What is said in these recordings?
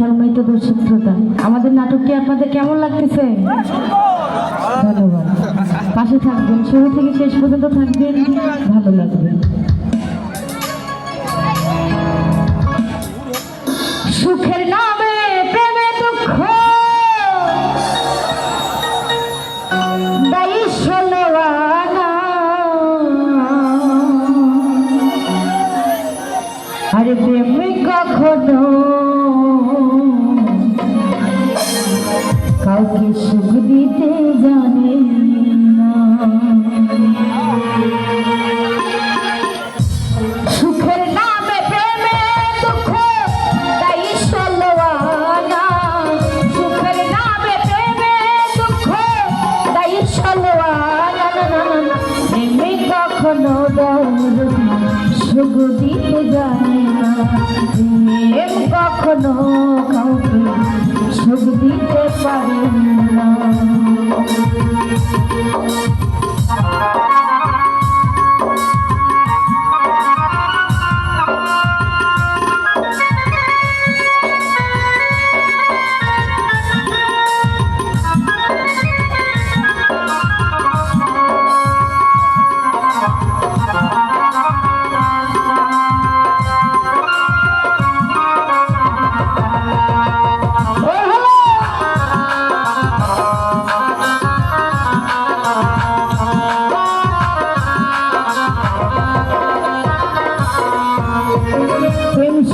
সম্মানিত দর্শক শ্রোতা, আমাদের নাটকটি আপনাদের কেমন লাগতেছে? ধন্যবাদ। পাশে থাকবেন, শুরু থেকে শেষ পর্যন্ত থাকবেন, ভালো লাগবে। সুখের নামে প্রেমে দুঃখ। আরে প্রেমে কখনো কাউকে সুখ দিতে জানে না সুখের নামে প্রেমে দুঃখ তাই সলোয়ানা সুখের নামে প্রেমে দুঃখ তাই সলোয়ানা না, না, না, না। প্রেমে কখনো দৌড়ি সুখ দিতে জানে না। কখনো কাউকে সুখ দিতে পারে না।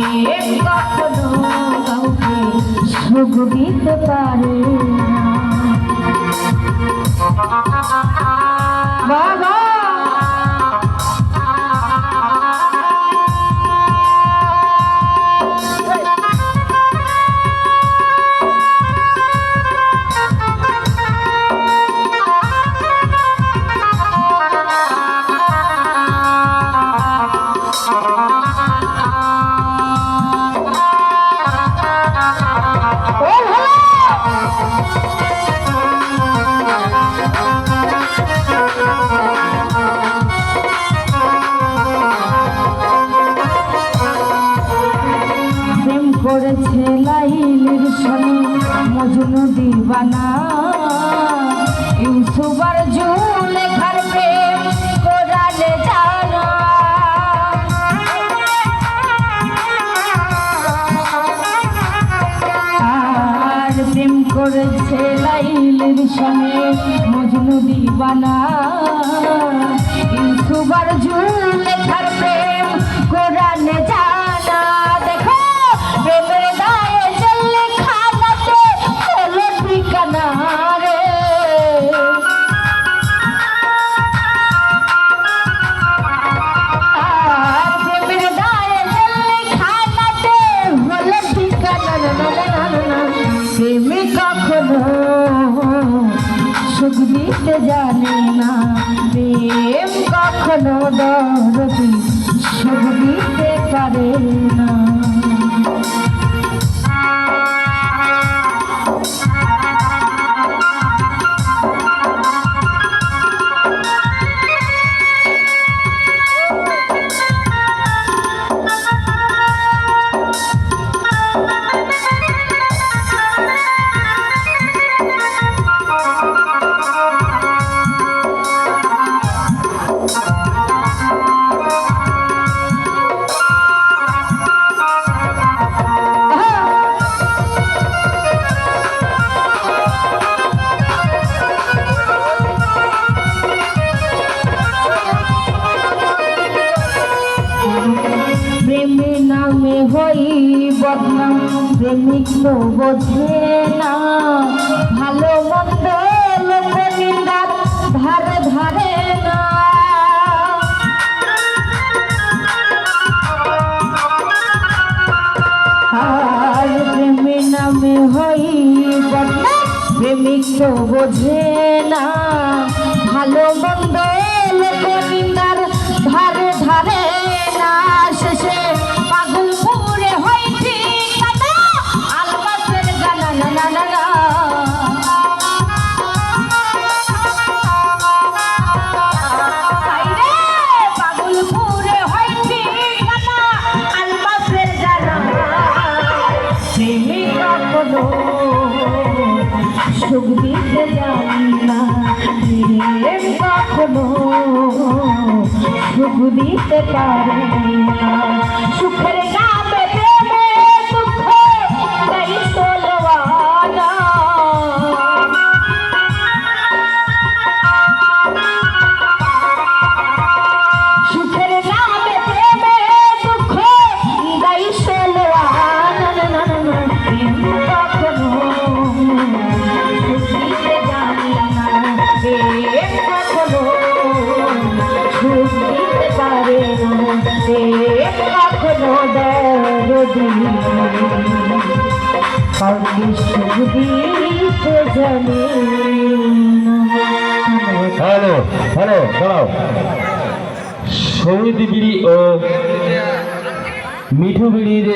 প্রেম কখনো কাউকে সুখ দিতে পারে না। দিবানা ইউসুবার জুলেখার প্রেম কোরআনে জানা। আর প্রেম করেছে লাইলের সঙ্গে মজনু দিবানা। ইউসুবার জুলেখার প্রেম কোরআনে জানা। দরদি সুখ দিতে পারে না প্রেমিক তো বোঝে না। ভালো মন্দ লোক নিন্দার ধারে ধারে না। আর প্রেমে নামে হই প্রেমিক বোঝে না। ভালো মন্দ লোক নিন্দার ধারে ধারে না। শেষে সুখ দিতে পারে না। সুখের হ্যালো হ্যালো দাঁড়াও। সৌদি বিড়ি ও মিঠু বিড়ির